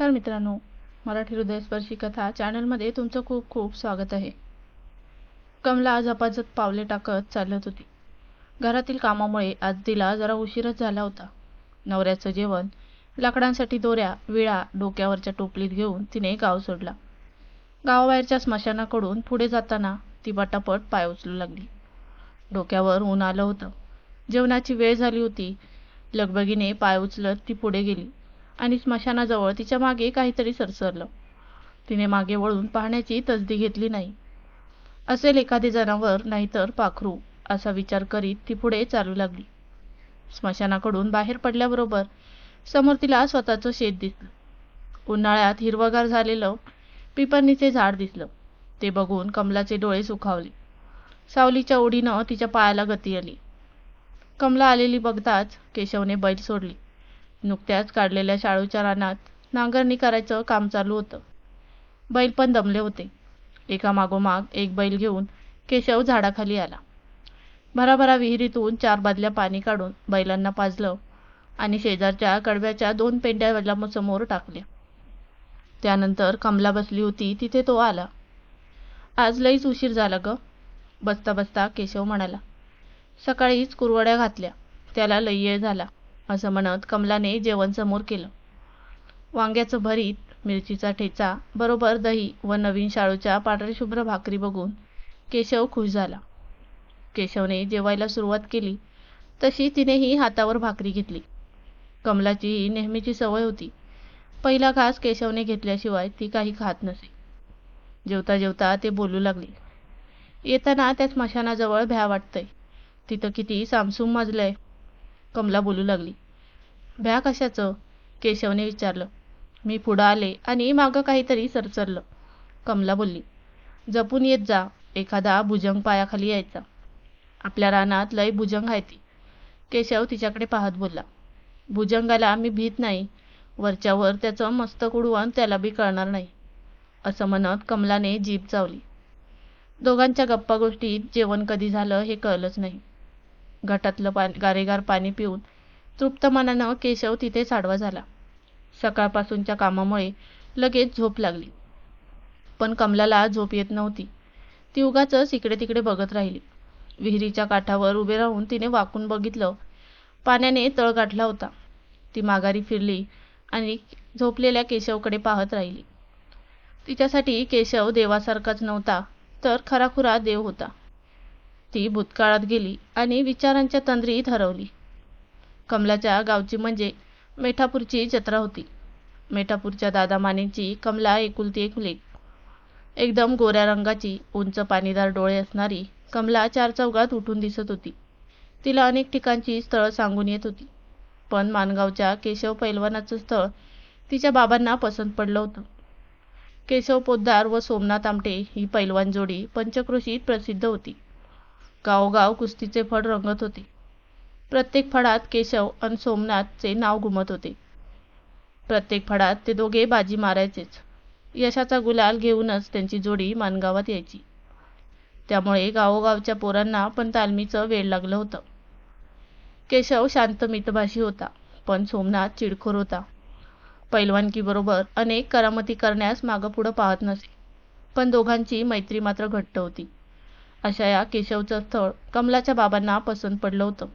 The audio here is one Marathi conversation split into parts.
नमस्कार मित्रांनो मराठी हृदयस्पर्शी कथा चॅनलमध्ये तुमचं खूप खूप स्वागत आहे. कमला झपाझप पावले टाकत चालत होती. घरातील कामामुळे आज तिला जरा उशीरच झाला होता. नवऱ्याचं जेवण लाकडांसाठी दोऱ्या विळा डोक्यावरच्या टोपलीत घेऊन तिने गाव सोडला. गावाबाहेरच्या स्मशानाकडून पुढे जाताना ती पटापट पाय उचलू लागली. डोक्यावर ऊन आलं होतं. जेवणाची वेळ झाली होती. लगबगीने पाय उचलत ती पुढे गेली. आणि स्मशानाजवळ तिच्यामागे काहीतरी सरसरलं. तिने मागे वळून पाहण्याची तसदी घेतली नाही. असेल एखादे जनावर नाहीतर पाखरू असा विचार करीत ती पुढे चालू लागली. स्मशानाकडून बाहेर पडल्याबरोबर समोर तिला स्वतःचं शेत दिसलं. उन्हाळ्यात हिरवगार झालेलं पिपरणीचे झाड दिसलं. ते बघून कमलाचे डोळे सुखावले. सावलीच्या ओढीनं तिच्या पायाला गती आली. कमला आलेली बघताच केशवने बैल सोडली. नुकत्याच काढलेल्या शाळूच्या रानात नांगरणी करायचं काम चालू होतं. बैल पण दमले होते. एका मागोमाग एक बैल घेऊन केशव झाडाखाली आला. भराभरा विहिरीतून चार बादल्या पाणी काढून बैलांना पाजलं आणि शेजारच्या कडव्याच्या दोन पेंड्या समोर टाकल्या. त्यानंतर कमला बसली होती तिथे तो आला. आज लईच उशीर झाला ग बसता बसता केशव म्हणाला. सकाळीच कुरवड्या घातल्या त्याला लई झाला. असं म्हणत कमलाने जेवण समोर केलं. वांग्याचं भरीत मिरचीचा ठेचा बरोबर दही व नवीन शाळूच्या पांढरेशुभ्र भाकरी बघून केशव खुश झाला. केशवने जेवायला सुरुवात केली तशी तिनेही हातावर भाकरी घेतली. कमलाची ही नेहमीची सवय होती. पहिला घास केशवने घेतल्याशिवाय ती काही खात नसे. जेवता जेवता ते बोलू लागले. येताना त्या स्मशानाजवळ भ्या वाटतंय. तिथं किती सामसूम माजलंय. कमला बोलू लागली. भ्या कशाचं? केशवने विचारलं. मी पुढं आले आणि मागं काहीतरी सरसरलं. कमला बोलली जपून येत जा. एखादा भुजंग पायाखाली यायचा. आपल्या रानात लय भुजंग आहे ती. केशव तिच्याकडे पाहत बोलला भुजंगाला मी भीत नाही. वरच्यावर त्याचं मस्तक उडवून त्याला बी कळणार नाही. असं म्हणत कमलाने जीभ चावली. दोघांच्या गप्पा गोष्टीत जेवण कधी झालं हे कळलंच नाही. घटातलं पाणी गारेगार पाणी पिऊन तृप्त मनानं केशव तिथे साडवा झाला. सकाळपासूनच्या कामामुळे लगेच झोप लागली. पण कमलाला झोप येत नव्हती. ती उगाच इकडे तिकडे बघत राहिली. विहिरीच्या काठावर उभे राहून तिने वाकून बघितलं. पाण्याने तळ गाठला होता. ती माघारी फिरली आणि झोपलेल्या केशवकडे पाहत राहिली. तिच्यासाठी केशव देवासारखाच नव्हता तर खराखुरा देव होता. ती भूतकाळात गेली आणि विचारांच्या तंद्रीत हरवली कमलाच्या गावची म्हणजे मेठापूरची जत्रा होती. मेठापूरच्या दादा मानेंची कमला एकुलती एक लेक एकदम गोऱ्या रंगाची उंच पाणीदार डोळे असणारी कमला चार चौघात उठून दिसत होती. तिला अनेक ठिकाणची स्थळं सांगून येत होती. पण मानगावच्या केशव पैलवानाचं स्थळ तिच्या बाबांना पसंत पडलं होतं. केशव पोद्दार व सोमनाथ आमटे ही पैलवान जोडी पंचक्रोशीत प्रसिद्ध होती. गावोगाव कुस्तीचे फड रंगत होते. प्रत्येक फडात केशव आणि सोमनाथचे नाव घुमत होते. प्रत्येक फडात ते दोघे बाजी मारायचेच. यशाचा गुलाल घेऊनच त्यांची जोडी मानगावात यायची. त्यामुळे गावोगावच्या पोरांना पण तालमीचं वेळ लागलं होतं. केशव शांत मितभाषी होता पण सोमनाथ चिडखोर होता. पैलवानकीबरोबर अनेक करामती करण्यास मागं पुढं पाहत नसे पण दोघांची मैत्री मात्र घट्ट होती. अशा या केशवचं स्थळ कमलाच्या बाबांना पसंत पडलं होतं.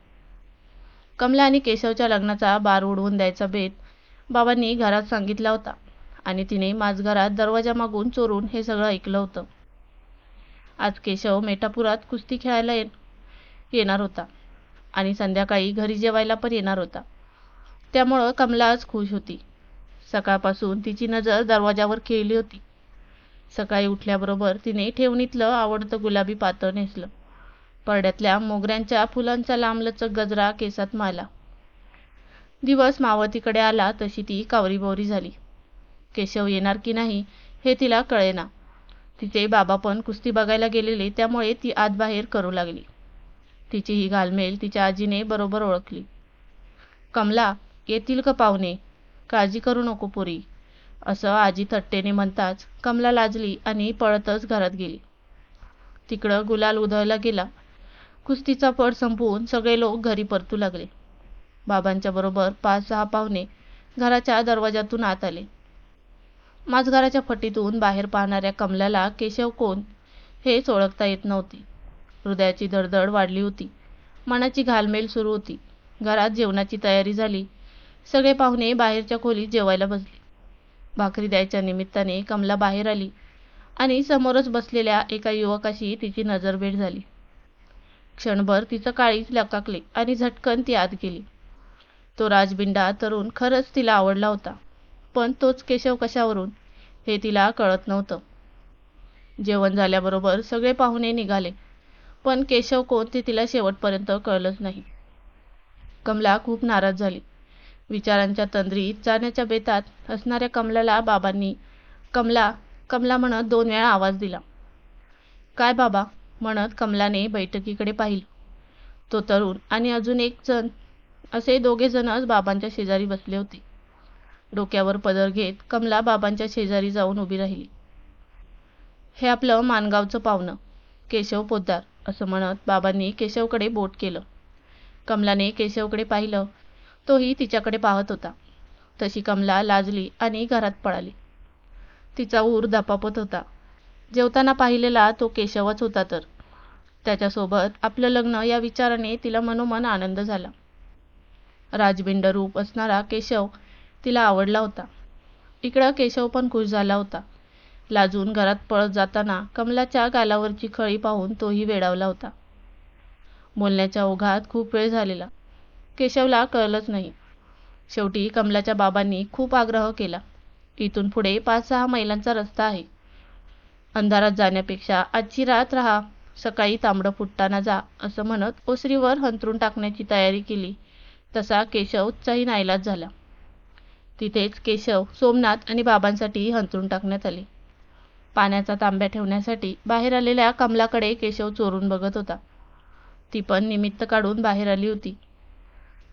कमला आणि केशवच्या लग्नाचा बार उडवून द्यायचा बेत बाबांनी घरात सांगितला होता आणि तिने माझघरात दरवाजा मागून चोरून हे सगळं ऐकलं होतं. आज केशव मेटापुरात कुस्ती खेळायला ये येणार होता आणि संध्याकाळी घरी जेवायला पण येणार होता. त्यामुळं कमला आज खुश होती. सकाळपासून तिची नजर दरवाजावर खेळली होती. सकाळी उठल्याबरोबर तिने ठेवणीतलं आवडतं गुलाबी पातळ नेसलं. परड्यातल्या मोगऱ्यांच्या फुलांचा लांबलचक गजरा केसात माला. दिवस मावतीकडे आला तशी ती कावरीबावरी झाली. केशव येणार की नाही हे तिला कळेना. तिचे बाबा पण कुस्ती बघायला गेलेले त्यामुळे ती आतबाहेर करू लागली. तिची ही घालमेल तिच्या आजीने बरोबर ओळखली. कमला येतील का पाहुणे? काळजी करू नको पुरी असं आजी थट्टेने म्हणताच कमला लाजली आणि पळतच घरात गेली. तिकडं गुलाल उधळला गेला. कुस्तीचा फड संपवून सगळे लोक घरी परतू लागले. बाबांच्या बरोबर पाच सहा पाहुणे घराच्या दरवाजातून आत आले. माझघराच्या फटीतून बाहेर पाहणाऱ्या कमलाला केशव कोण हेच ओळखता येत नव्हते. हृदयाची धडधड वाढली होती. मनाची घालमेल सुरू होती. घरात जेवणाची तयारी झाली. सगळे पाहुणे बाहेरच्या खोलीत जेवायला बसले. भाकरी द्यायच्या निमित्ताने कमला बाहेर आली आणि समोरच बसलेल्या एका युवकाशी तिची नजरभेट झाली. क्षणभर तिचं काळीच लकाकले आणि झटकन ती आत गेली. तो राजबिंडा तरुण खरंच तिला आवडला होता पण तोच केशव कशावरून हे तिला कळत नव्हतं. जेवण झाल्याबरोबर सगळे पाहुणे निघाले पण केशव कोण ते तिला शेवटपर्यंत कळलंच नाही. कमला खूप नाराज झाली. विचारांच्या तंद्रीत जाण्याच्या बेतात असणाऱ्या कमलाला बाबांनी कमला कमला म्हणत दोन वेळा आवाज दिला. काय बाबा? म्हणत कमलाने बैठकीकडे पाहिलं. तो तरुण आणि अजून एक जण असे दोघे जणच बाबांच्या शेजारी बसले होते. डोक्यावर पदर घेत कमला बाबांच्या शेजारी जाऊन उभी राहिली. हे आपलं मानगावचं पाहुणं केशव पोद्दार असं म्हणत बाबांनी केशवकडे बोट केलं. कमलाने केशवकडे पाहिलं तोही तिच्याकडे पाहत होता. तशी कमला लाजली आणि घरात पळाली. तिचा ऊर धपापत होता. जेवताना पाहिलेला तो केशवच होता तर. त्याच्यासोबत आपलं लग्न या विचाराने तिला मनोमन आनंद झाला. राजबिंड रूप असणारा केशव तिला आवडला होता. इकडं केशव पण खुश झाला होता. लाजून घरात पळत जाताना कमलाच्या गालावरची खळी पाहून तोही वेडावला होता. बोलण्याच्या ओघात खूप वेळ झालेला. केशवला कळलंच नाही. शेवटी कमलाच्या बाबांनी खूप आग्रह केला. इथून पुढे पाच सहा मैलांचा रस्ता आहे. अंधारात जाण्यापेक्षा आजची रात राहा सकाळी तांबडं फुटताना जा असं म्हणत ओसरीवर हंतरून टाकण्याची तयारी केली. तसा केशव उत्साही नाईलाज झाला. तिथेच केशव सोमनाथ आणि बाबांसाठी हंतरून टाकण्यात आले. पाण्याचा तांब्या ठेवण्यासाठी बाहेर आलेल्या कमलाकडे केशव चोरून बघत होता. ती पण निमित्त काढून बाहेर आली होती.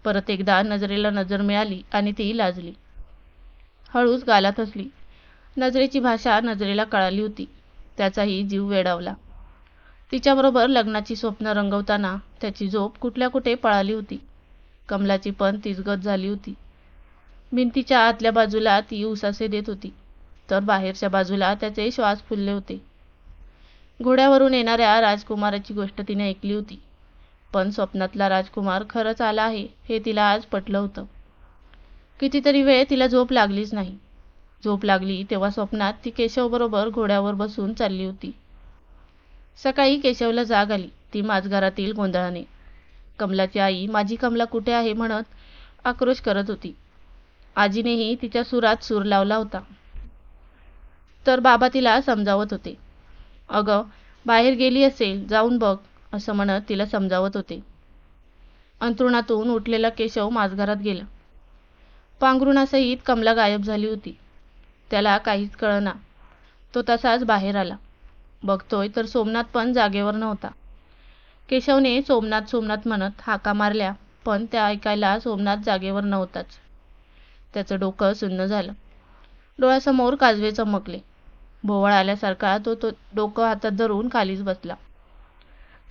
परत एकदा नजरेला नजर मिळाली आणि ती लाजली. हळूच गालात हसली. नजरेची भाषा नजरेला कळाली होती. त्याचाही जीव वेडावला. तिच्याबरोबर लग्नाची स्वप्न रंगवताना त्याची झोप कुठल्या कुठे पळाली होती. कमलाची पण तिजगत झाली होती. भिंतीच्या आतल्या बाजूला ती उसासे देत होती. तर बाहेरच्या बाजूला त्याचे श्वास फुलले होते. घोड्यावरून येणाऱ्या राजकुमाराची गोष्ट तिने ऐकली होती. पण स्वप्नातला राजकुमार खरंच आला आहे हे तिला आज पटलं होतं. कितीतरी वेळ तिला झोप लागलीच नाही. झोप लागली. तेव्हा स्वप्नात ती केशवबरोबर घोड्यावर बसून चालली होती. सकाळी केशवला जाग आली. ती माझघरातील गोंधळाने कमलाची आई माझी कमला कुठे आहे? म्हणत आक्रोश करत होती. आजीनेही तिच्या सुरात सूर लावला होता. तर बाबा तिला समजावत होते. अगं बाहेर गेली असेल जाऊन बघ असं म्हणत तिला समजावत होते. अंथरुणातून उठलेला केशव माझघरात गेला. पांघरुणासहित कमला गायब झाली होती. त्याला काहीच कळना. तो तसाच बाहेर आला. बघतोय तर सोमनाथ पण जागेवर नव्हता. केशवने सोमनाथ सोमनाथ म्हणत हाका मारल्या पण त्या ऐकायला सोमनाथ जागेवर नव्हताच. त्याचं डोकं सुन्न झालं. डोळ्यासमोर काजवे चमकले. भोवळ आल्यासारखा तो तो डोकं हातात धरून खालीच बसला.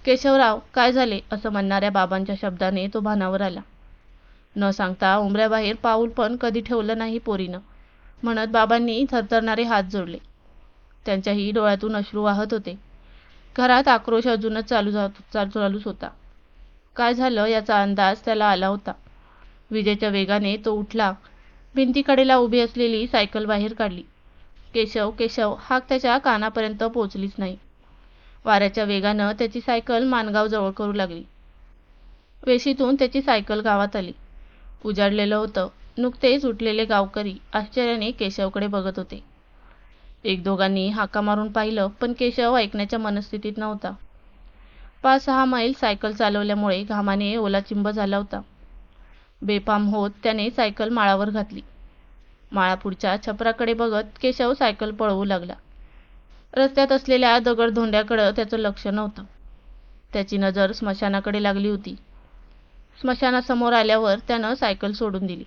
केशवराव काय झाले? असं म्हणणाऱ्या बाबांच्या शब्दाने तो भानावर आला. न सांगता उमऱ्याबाहेर पाऊल पण कधी ठेवलं नाही पोरीनं. म्हणत बाबांनी थरथरणारे हात जोडले. त्यांच्याही डोळ्यातून अश्रू वाहत होते. घरात आक्रोश अजूनच चालू चालू चालूच होता. काय झालं याचा अंदाज त्याला आला होता. विजेच्या वेगाने तो उठला. भिंतीकडेला उभी असलेली सायकल बाहेर काढली. केशव केशव हाक त्याच्या कानापर्यंत पोचलीच नाही. वाऱ्याच्या वेगानं त्याची सायकल मानगाव जवळ करू लागली. वेशीतून त्याची सायकल गावात आली. उजाडलेलं होतं. नुकतेच उठलेले गावकरी आश्चर्याने केशवकडे बघत होते. एक दोघांनी हाका मारून पाहिलं पण केशव ऐकण्याच्या मनस्थितीत नव्हता. पाच सहा मैल सायकल चालवल्यामुळे घामाने ओलाचिंब झाला होता. बेफाम होत त्याने सायकल माळावर घातली. माळापुढच्या छपराकडे बघत केशव सायकल पळवू लागला. रस्त्यात असलेल्या दगडधोंड्याकडं त्याचं लक्ष नव्हतं. त्याची नजर स्मशानाकडे लागली होती. स्मशानासमोर आल्यावर त्यानं सायकल सोडून दिली.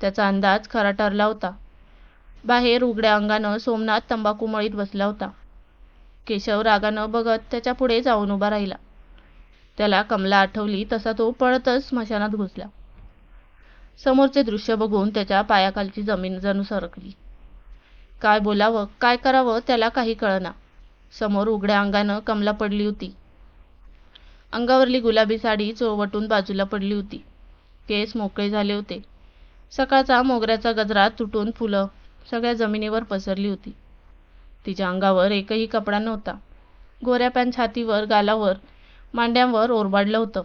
त्याचा अंदाज खरा ठरला होता. बाहेर उघड्या अंगानं सोमनाथ तंबाखू मळीत बसला होता. केशव रागानं बघत त्याच्या पुढे जाऊन उभा राहिला. त्याला कमला आठवली तसा तो पळतच स्मशानात घुसला. समोरचे दृश्य बघून त्याच्या पायाखालची जमीन जणू सरकली. काय बोलावं काय करावं त्याला काही कळना. समोर उघड्या अंगानं कमला पडली होती. अंगावरली गुलाबी साडी चोवटून बाजूला पडली होती. केस मोकळे झाले होते. सकाळचा मोगऱ्याचा गजरा तुटून फुलं सगळ्या जमिनीवर पसरली होती. तिच्या अंगावर एकही कपडा नव्हता. गोऱ्या पॅन छातीवर गालावर मांड्यांवर ओरबाडलं होतं.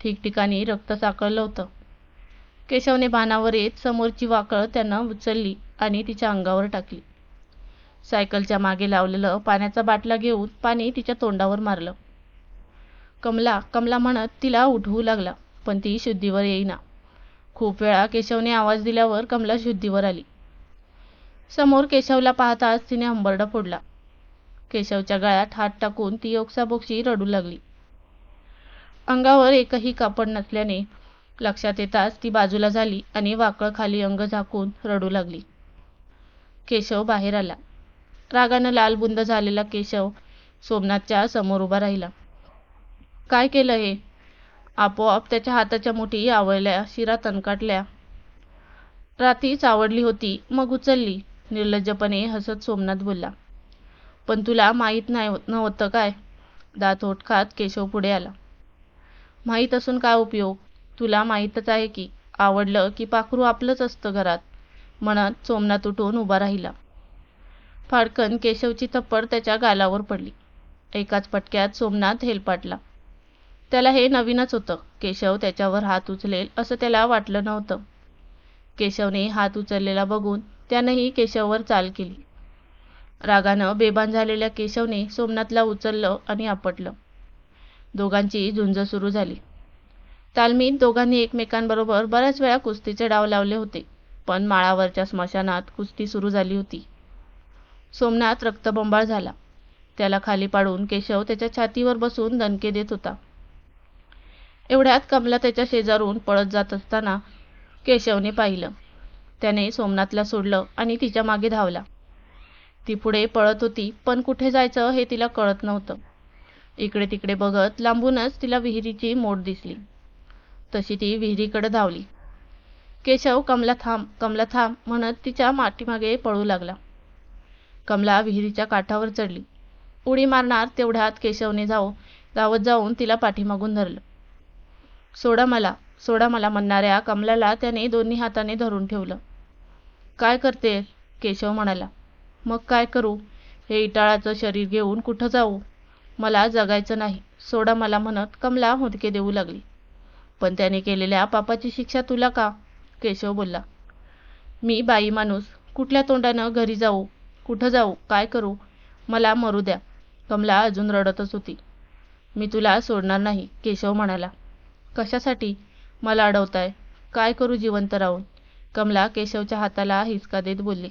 ठिकठिकाणी रक्त साकळलं होतं. केशवने भानावर येत समोरची वाकळ त्यानं उचलली आणि तिच्या अंगावर टाकली. सायकलच्या मागे लावलेलं पाण्याचा बाटला घेऊन पाणी तिच्या तोंडावर मारलं. कमला कमला म्हणत तिला उठवू लागला पण ती शुद्धीवर येईना. खूप वेळा केशवने आवाज दिल्यावर कमला शुद्धीवर आली. समोर केशवला पाहताच तिने हंबरडा फोडला. केशवच्या गळ्यात हात टाकून ती ओक्साबोक्शी रडू लागली. अंगावर एकही कापड नसल्याने लक्षात येताच ती बाजूला झाली आणि वाकळ खाली अंग झाकून रडू लागली. केशव बाहेर आला. रागानं लालबुंद झालेला केशव सोमनाथच्या समोर उभा राहिला. काय केलं हे? आपोआप त्याच्या हाताच्या मुठी आवळल्या शिरा तणकाटल्या. रात्रीच आवडली होती मग उचलली. निर्लज्जपणे हसत सोमनाथ बोलला पण तुला माहीत नाही हो-, नव्हतं काय? दात ओठ खात केशव पुढे आला माहीत असून काय उपयोग? तुला माहीतच आहे की आवडलं की पाखरू आपलंच असतं घरात म्हणत सोमनाथ उठून उभा राहिला. फाडकन केशवची थप्पड त्याच्या गालावर पडली. एकाच पटक्यात सोमनाथ हेलपाटला त्याला हे नवीनच होतं. केशव त्याच्यावर हात उचलेल असं त्याला वाटलं नव्हतं. केशवने हात उचललेला बघून त्यानंही केशववर चाल केली. रागानं बेभान झालेल्या केशवने सोमनाथला उचललं आणि आपटलं. दोघांची झुंज सुरू झाली. तालमीत दोघांनी एकमेकांबरोबर बऱ्याच वेळा कुस्तीचे डाव लावले होते पण माळावरच्या स्मशानात कुस्ती सुरू झाली होती. सोमनाथ रक्तबंबाळ झाला. त्याला खाली पाडून केशव त्याच्या छातीवर बसून दणके देत होता. एवढ्यात कमला त्याच्या शेजारून पळत जात असताना केशवने पाहिलं. त्याने सोमनाथला सोडलं आणि तिच्यामागे धावला. ती पुढे पळत होती पण कुठे जायचं हे तिला कळत नव्हतं. इकडे तिकडे बघत लांबूनच तिला विहिरीची मोड दिसली. तशी ती विहिरीकडे धावली. केशव कमला थांब कमला थांब म्हणत तिच्या माठीमागे पळू लागला. कमला विहिरीच्या काठावर चढली. उडी मारणार तेवढ्यात केशवने जाऊ धावत जाऊन तिला पाठीमागून धरलं. सोडा मला सोडा मला म्हणणाऱ्या कमलाला त्याने दोन्ही हाताने धरून ठेवलं. काय करते? केशव म्हणाला. मग काय करू? हे इटाळाचं शरीर घेऊन कुठं जाऊ? मला जगायचं नाही. सोडा मला म्हणत कमला हुदके देऊ लागली. पण त्याने केलेल्या पापाची शिक्षा तुला का? केशव बोलला. मी बाई माणूस. कुठल्या तोंडानं घरी जाऊ? कुठं जाऊ? काय करू? मला मरू द्या. कमला अजून रडतच होती. मी तुला सोडणार नाही केशव म्हणाला. कशासाठी? मला अडवताय. काय करू जिवंत राहून? कमला केशवच्या हाताला हिसका देत बोलली.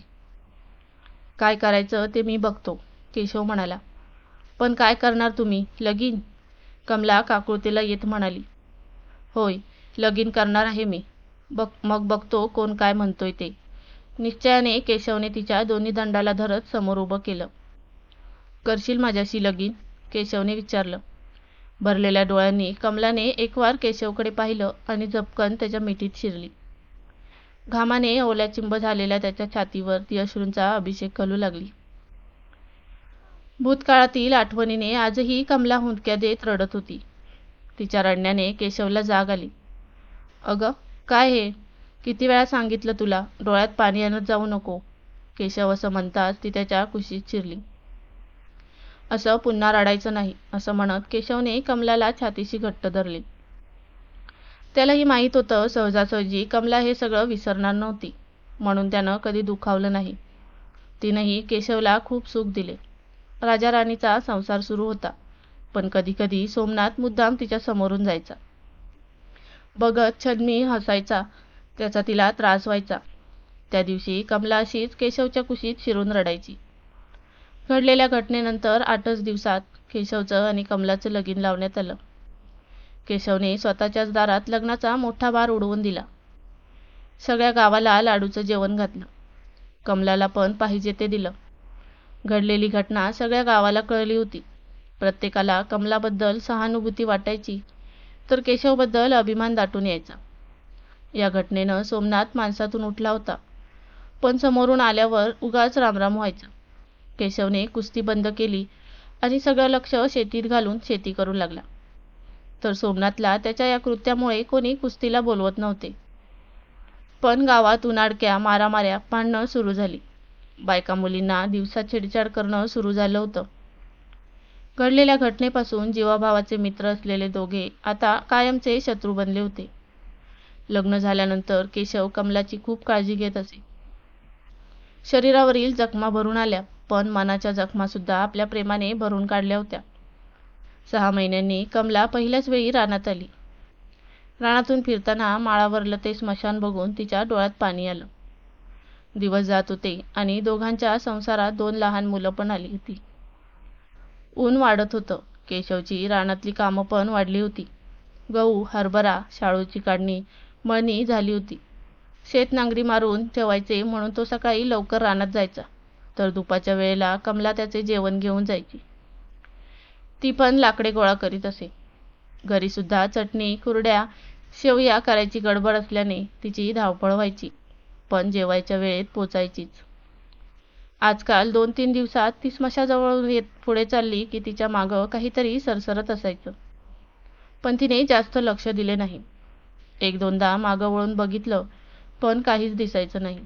काय करायचं ते मी बघतो केशव म्हणाला. पण काय करणार तुम्ही? लगीन? कमला काकुळतीला येत म्हणाली. होय लगीन करणार आहे मी. बघ मग बघतो कोण काय म्हणतोय ते. निश्चयाने केशवने तिच्या दोन्ही दंडाला धरत समोर उभं केलं. करशील माझ्याशी लगीन? केशवने विचारलं. भरलेल्या डोळ्यांनी कमलाने एकवार केशवकडे पाहिलं आणि झपकन त्याच्या मिठीत शिरली. घामाने ओल्या चिंब झालेल्या त्याच्या छातीवर ती अश्रूंचा अभिषेक घालू लागली. भूतकाळातील आठवणीने आजही कमला हुंदक्या देत रडत होती. तिच्या रडण्याने केशवला जाग आली. अगं काय हे? किती वेळा सांगितलं तुला डोळ्यात पाणी आणत जाऊ नको. केशव असं म्हणताच ती त्याच्या कुशीत शिरली. असं पुन्हा रडायचं नाही असं म्हणत केशवने कमलाला छातीशी घट्ट धरले. त्यालाही माहीत होतं सहजासहजी कमला हे सगळं विसरणार नव्हती म्हणून त्यानं कधी दुखावलं नाही. तिनंही केशवला खूप सुख दिले. राजा राणीचा संसार सुरू होता पण कधीकधी सोमनाथ मुद्दाम तिच्या समोरून जायचा. बघत छदमी हसायचा त्याचा तिला त्रास व्हायचा. त्या दिवशी कमला अशीच केशवच्या कुशीत शिरून रडायची. घडलेल्या घटनेनंतर आठच दिवसात केशवचं आणि कमलाचं लगीन लावण्यात आलं. केशवने स्वतःच्याच दारात लग्नाचा मोठा भार उडवून दिला. सगळ्या गावाला लाडूचं जेवण घातलं. कमलाला पण पाहिजे ते दिलं. घडलेली घटना सगळ्या गावाला कळली होती. प्रत्येकाला कमलाबद्दल सहानुभूती वाटायची तर केशवबद्दल अभिमान दाटून यायचा. या घटनेनं सोमनाथ माणसातून उठला होता. पण समोरून आल्यावर उगाच रामराम व्हायचा. केशवने कुस्ती बंद केली आणि सगळं लक्ष शेतीत घालून शेती करू लागला. तर सोमनाथला त्याच्या या कृत्यामुळे कोणी कुस्तीला बोलवत नव्हते. पण गावात उन्हाडक्या मारामाऱ्या पाडणं सुरू झाली. बायका मुलींना दिवसा छेडछाड करणं सुरू झालं होतं. घडलेल्या घटनेपासून जीवाभावाचे मित्र असलेले दोघे आता कायमचे शत्रू बनले होते. लग्न झाल्यानंतर केशव कमलाची खूप काळजी घेत असे. शरीरावरील जखमा भरून आल्या. पण मनाच्या जखमासुद्धा आपल्या प्रेमाने भरून काढल्या होत्या. सहा महिन्यांनी कमला पहिल्याच वेळी रानात आली. रानातून फिरताना माळावरलं ते स्मशान बघून तिच्या डोळ्यात पाणी आलं. दिवस जात होते आणि दोघांच्या संसारात दोन लहान मुलं पण आली होती. ऊन वाढत होतं. केशवची रानातली कामं पण वाढली होती. गहू हरभरा शाळूची काढणी मळणी झाली होती. शेत नांगरी मारून ठेवायचे म्हणून तो सकाळी लवकर रानात जायचा. तर दुपारच्या वेळेला कमला त्याचे जेवण घेऊन जायची. ती पण लाकडे गोळा करीत असे. घरीसुद्धा चटणी कुरड्या शेवया करायची गडबड असल्याने तिची धावपळ व्हायची पण जेवायच्या वेळेत पोचायचीच. आजकाल दोन तीन दिवसात ती स्मशाजवळ येत पुढे चालली की तिच्या मागं काहीतरी सरसरत असायचं. पण तिने जास्त लक्ष दिले नाही. एक दोनदा मागं वळून बघितलं पण काहीच दिसायचं नाही.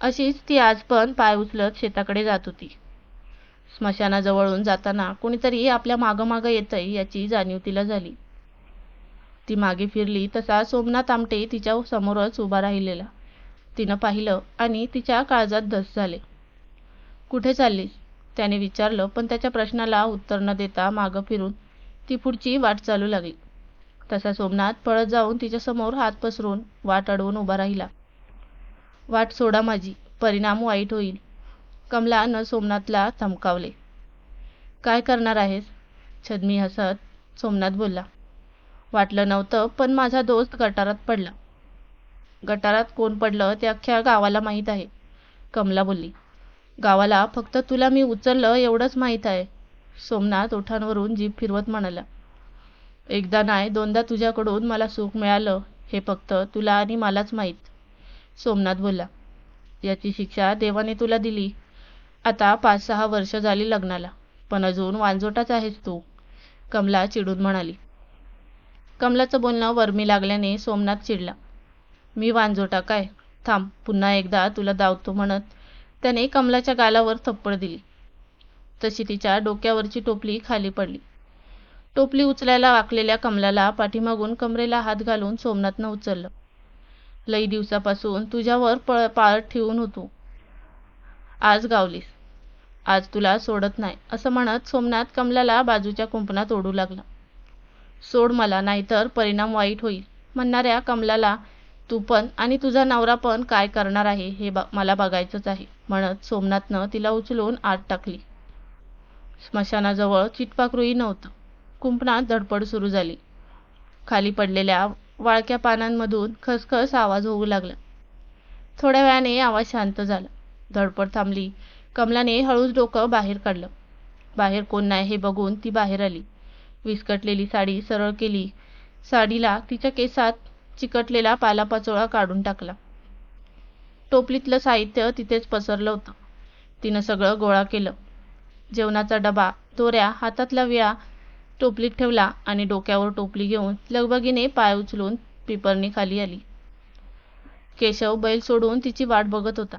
अशीच ती आज पण पाय उचलत शेताकडे जात होती. स्मशानाजवळून जाताना कोणीतरी आपल्या मागं मागं येतंय याची जाणीव तिला झाली. ती मागे फिरली तसा सोमनाथ आमटे तिच्या समोरच उभा राहिलेला. तिनं पाहिलं आणि तिच्या काळजात धस झाले. कुठे चाललीस? त्याने विचारलं पण त्याच्या प्रश्नाला उत्तर न देता मागं फिरून ती पुढची वाट चालू लागली. तसा सोमनाथ पळत जाऊन तिच्यासमोर हात पसरून वाट अडवून उभा राहिला. वाट सोडा माझी परिणाम वाईट होईल. कमलानं सोमनाथला धमकावले काय करणार आहेस? छदमी हसत सोमनाथ बोलला. वाटलं नव्हतं पण माझा दोस्त गटारात पडला. गटारात कोण पडलं ते अख्ख्या गावाला माहीत आहे कमला बोलली. गावाला फक्त तुला मी उचललं एवढंच माहीत आहे सोमनाथ ओठांवरून जीभ फिरवत म्हणाला. एकदा नाही दोनदा तुझ्याकडून मला सुख मिळालं हे फक्त तुला आणि मलाच माहीत. सोमनाथ बोलला याची शिक्षा देवाने तुला दिली. आता पाच सहा वर्ष झाली लग्नाला पण अजून वांजोटाच आहेस तू कमला चिडून म्हणाली. कमलाचं बोलणं वर्मी लागल्याने सोमनाथ चिडला मी वांजोटा काय? थांब पुन्हा एकदा तुला दावतो म्हणत त्याने कमलाच्या गालावर थप्पड दिली. तशी तिच्या डोक्यावरची टोपली खाली पडली. टोपली उचलायला वाकलेल्या कमलाला पाठीमागून कमरेला हात घालून सोमनाथनं उचललं. लई दिवसापासून तुझ्यावर पळ पाळत ठेवून होतो. आज गावलीस. आज तुला सोडत नाही असं म्हणत सोमनाथ कमलाला बाजूच्या कुंपणात ओढू लागला. सोड मला नाहीतर परिणाम वाईट होईल. म्हणणाऱ्या कमलाला तू पण आणि तुझा नवरा पण काय करणार आहे हे मला बघायचंच आहे म्हणत सोमनाथनं तिला उचलून आत टाकली. स्मशानाजवळ चिटपाखरूही नव्हतं. कुंपणात धडपड सुरू झाली. खाली पडलेल्या वाळक्या पानांमधून खसखस आवाज होऊ लागला. थोड्या वेळाने आवाज शांत झाला. धडपड थांबली. कमलाने हळूच डोकं बाहेर काढलं. बाहेर कोण नाही हे बघून ती बाहेर आली. विस्कटलेली साडी सरळ केली. साडीला तिच्या केसात चिकटलेला पालापाचोळा काढून टाकला. टोपलीतलं साहित्य तिथेच पसरलं होतं. तिनं सगळं गोळा केलं. जेवणाचा डबा दोऱ्या हातातला विळा टोपलीत ठेवला आणि डोक्यावर टोपली घेऊन लगबगीने पाय उचलून पिपरणी खाली आली. केशव बैल सोडून तिची वाट बघत होता.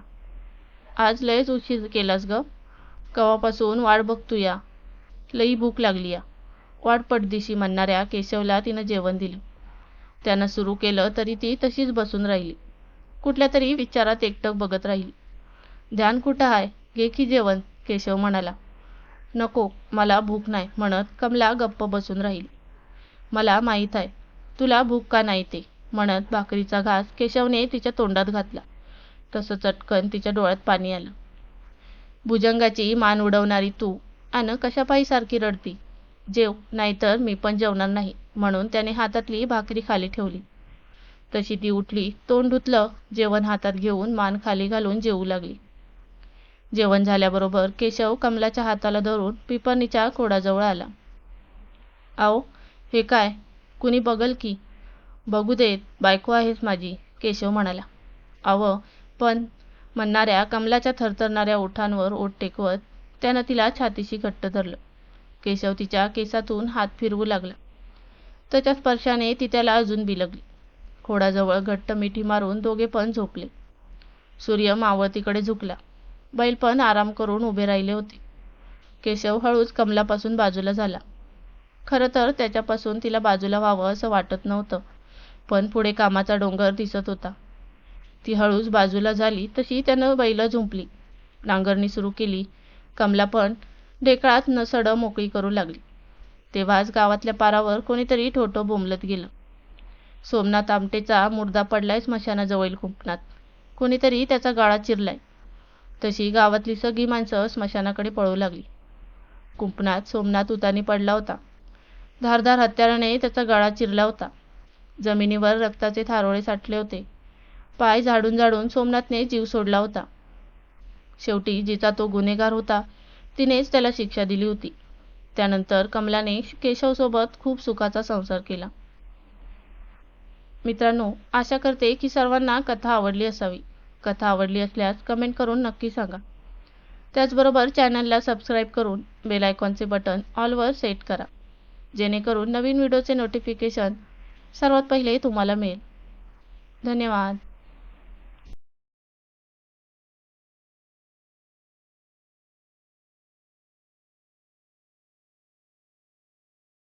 आज लयच उशीर केलास ग. कवापासून वाट बघतूया लई भूक लागली या. वाट पडदिशी म्हणणाऱ्या केशवला तिनं जेवण दिलं. त्यानं सुरू केलं तरी ती तशीच बसून राहिली. कुठल्या तरी विचारात एकटक बघत राहिली. ध्यान कुठं आहे घे की जेवण केशव म्हणाला. नको मला भूक नाही म्हणत कमला गप्प बसून राहील. मला माहीत आहे तुला भूक का नाही ते म्हणत भाकरीचा घास केशवने तिच्या तोंडात घातला. तसं चटकन तिच्या डोळ्यात पाणी आलं. भुजंगाची मान उडवणारी तू अन कशापायी सारखी रडती? जेव नाहीतर मी पण जेवणार नाही म्हणून त्याने हातातली भाकरी खाली ठेवली. तशी ती उठली तोंड धुतलं जेवण हातात घेऊन मान खाली घालून जेवू लागली. जेवण झाल्याबरोबर केशव कमलाच्या हाताला धरून पिपरणीच्या खोडाजवळ आला. आओ हे काय? कुणी बघल की? बघू देत बायको आहेस माझी केशव म्हणाला. अव पण म्हणणाऱ्या कमलाच्या थरथरणाऱ्या ओठांवर ओठ टेकवत त्यानं तिला छातीशी घट्ट धरलं. केशव तिच्या केसातून हात फिरवू लागला. त्याच्या स्पर्शाने ती त्याला अजून बिलगली. खोडाजवळ घट्ट मिठी मारून दोघे पण झोपले. सूर्य मावळतीकडे झुकला. बैल पण आराम करून उभे राहिले होते. केशव हळूच कमलापासून बाजूला झाला. खरं तर त्याच्यापासून तिला बाजूला व्हावं असं वाटत नव्हतं पण पुढे कामाचा डोंगर दिसत होता. ती हळूच बाजूला झाली तशी त्यानं बैल झुंपली. नांगरणी सुरू केली. कमला पण ढेकळात नसडं मोकळी करू लागली. तेव्हाच गावातल्या पारावर कोणीतरी ठोठो बोंबलत गेलं. सोमनाथ आमटेचा मुर्दा पडलाय स्मशानाजवळील कुंपणात. कोणीतरी त्याचा गाळा चिरलाय. तशी गावातली सगळी माणसं स्मशानाकडे पळू लागली. कुंपणात सोमनाथ उतानी पडला होता. धारधार हत्याराने त्याचा गळा चिरला होता. जमिनीवर रक्ताचे थारोळे साठले होते. पाय झाडून झाडून सोमनाथने जीव सोडला होता. शेवटी जिचा तो गुन्हेगार होता तिनेच त्याला शिक्षा दिली होती. त्यानंतर कमलाने केशवसोबत खूप सुखाचा संसार केला. मित्रांनो आशा करते की सर्वांना कथा आवडली असावी. कथा आवडली असल्यास कमेंट करून नक्की सांगा. त्याचबरोबर चॅनलला सबस्क्राईब करून बेल आयकॉनचे बटन ऑलवर सेट करा. जेणेकरून नवीन व्हिडिओचे नोटिफिकेशन सर्वात पहिले तुम्हाला मिळेल. धन्यवाद.